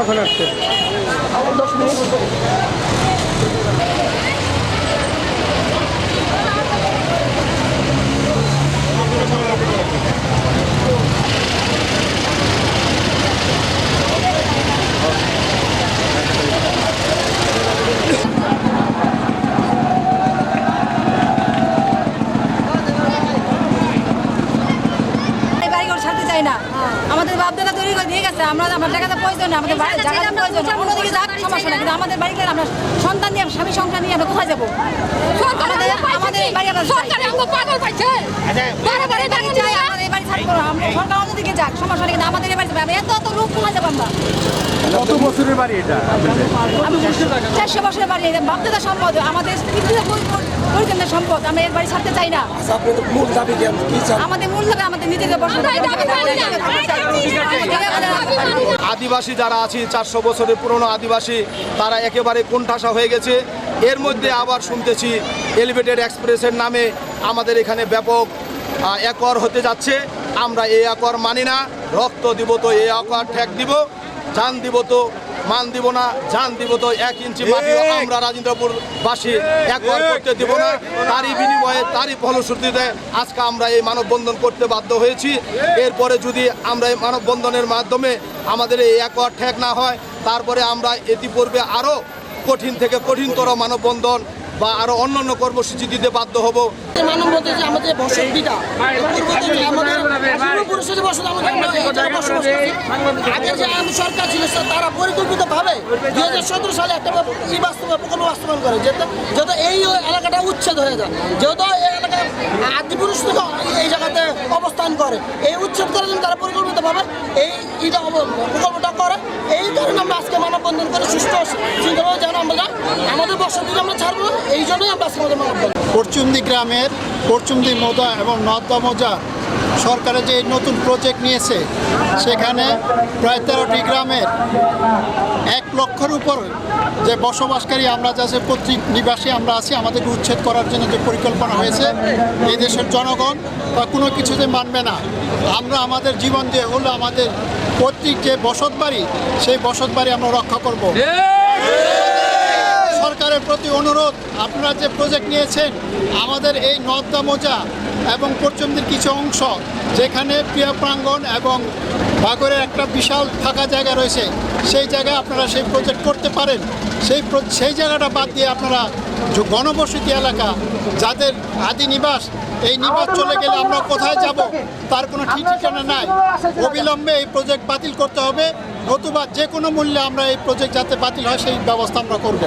কখন আসছে এই চাই না। আমাদের বাপ দাদা তৈরি করে দিয়ে গেছে আমরা আমার টাকাটা প্রয়োজন না আমাদের বাড়ির জায়গাটা প্রয়োজন অন্যদিকে যাক সমস্যা না কিন্তু আমাদের বাড়িতে আমরা সন্তান নিয়ে স্বামী সন্তান নিয়ে আমরা কোথায় যাব? আমাদের আমাদের এই বাড়িটা সরকারে পাগল পাইছে। বারে বারে বাড়ি চাই আমাদের বাড়ি ছাড়বো আমরা সরকার অন্যদিকে যাক সমস্যা নেই কিন্তু আমাদের যাবে এত এত লোক কোথায় যাব কত বছরের বাড়ি এটা? চারশো বছরের বাড়ি এটা বাপ সম্পদ আমাদের পরিজনের সম্পদ আমরা এর বাড়ি ছাড়তে চাই না। আমাদের মূল দাবি আমাদের নিজেদের। আদিবাসী যারা আছে চারশো বছরের পুরনো আদিবাসী তারা একেবারে কোণঠাসা হয়ে গেছে। এর মধ্যে আবার শুনতেছি এলিভেটেড এক্সপ্রেসের নামে আমাদের এখানে ব্যাপক একর হতে যাচ্ছে। আমরা এই একর মানি না। রক্ত দিব তো এই একর ঠেক দিব জান দিব তো মান দিব না জান দিব তো এক ইঞ্চি মাটি আমরা রাজেন্দ্রপুর বাসী একর করতে দিব না। তারই বিনিময়ে তারই ফলশ্রুতিতে আজকে আমরা এই মানববন্ধন করতে বাধ্য হয়েছি। এরপরে যদি আমরা এই মানববন্ধনের মাধ্যমে আমাদের এই একর ঠেক না হয় তারপরে আমরা ইতিপূর্বে আরও কঠিন থেকে কঠিনতর মানববন্ধন বা আরও অন্যান্য কর্মসূচি দিতে বাধ্য হব। যে আমাদের যে সরকার তারা পরিকল্পিতভাবে দুই হাজার সতেরো সালে একটা করে এই এলাকাটা উচ্ছেদ হয়ে যায়। যেহেতু এই এই জায়গাতে অবস্থান করে, এই উচ্ছেদ জন্য তারা পরিকল্পিতভাবে এই প্রকল্পটা করে এই কারণে আমরা আজকে মানববন্ধন করে সুস্থ সুন্দরভাবে যেন আমরা আমাদের বসতি আমরা ছাড়বো, এই জন্যই আমরা আজকে আমাদের মানববন্ধন। পরচুন্দি গ্রামের পরচুন্দি মোজা এবং নর্দা মোজা সরকারের যে নতুন প্রজেক্ট নিয়েছে, সেখানে প্রায় তেরোটি গ্রামের এক লক্ষের উপর যে বসবাসকারী আমরা যাচ্ছে পৈতৃক নিবাসী আমরা আছি আমাদের উচ্ছেদ করার জন্য যে পরিকল্পনা হয়েছে, এই দেশের জনগণ তা কোনো কিছুতে মানবে না। আমরা আমাদের জীবন দিয়ে হলো আমাদের পৈতৃক যে বসত বাড়ি, সেই বসত বাড়ি আমরা রক্ষা করব। সরকারের প্রতি অনুরোধ, আপনারা যে প্রজেক্ট নিয়েছেন, আমাদের এই নর্দা মোজা এবং পশ্চিমদের কিছু অংশ যেখানে প্রিয় প্রাঙ্গণ এবং বাগরের একটা বিশাল ফাঁকা জায়গা রয়েছে সেই জায়গায় আপনারা সেই প্রজেক্ট করতে পারেন। সেই সেই জায়গাটা বাদ দিয়ে আপনারা গণবসতি এলাকা যাদের আদি নিবাস এই নিবাস চলে গেলে আমরা কোথায় যাব? তার কোনো ঠিক ঠিকানা নাই। অবিলম্বে এই প্রজেক্ট বাতিল করতে হবে। নতুবা যে কোনো মূল্যে আমরা এই প্রজেক্ট যাতে বাতিল হয় সেই ব্যবস্থা আমরা করব।